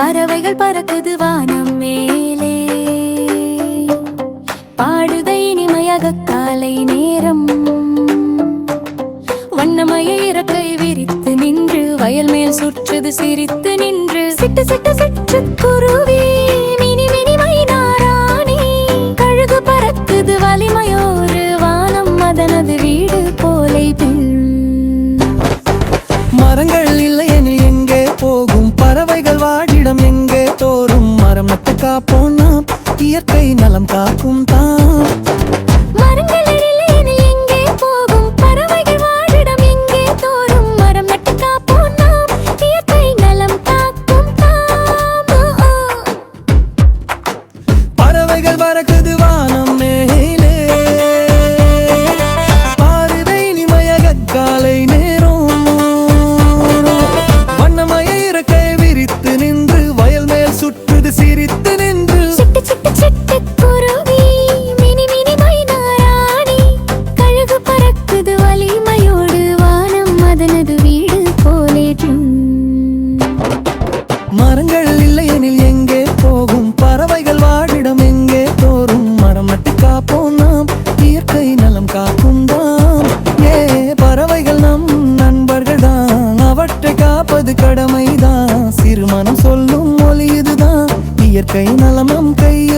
பறவைகள் பறக்குது வானம் மேலே. பாடுத இனிமையாக காலை நேரம். வண்ணமய இறக்கை விரித்து நின்று வயல் மேல் சுற்றுது சிரித்து நின்று. சிட்டு சிட்டு சிட்டு குருவி. போகும்? பறவைகள் வாழிடம் எங்கே தோறும் மரம் நட்டு காப்போம் நாம் இயற்கை நலம் காக்கும் தான். மரங்கள் இல்லையெனில் பறவைகள் வாழிடம் எங்கே தோறும்? மரம் நட்டு காப்போம் நாம். இயற்கை நலம் காக்கும் தான் ஏ பறவைகள் நம் நண்பர்கள் தான். அவற்றை காப்பது கடமைதான். சிறுமனம் சொல்லும் மொழி இதுதான். இயற்கை நலம் நம் கையில்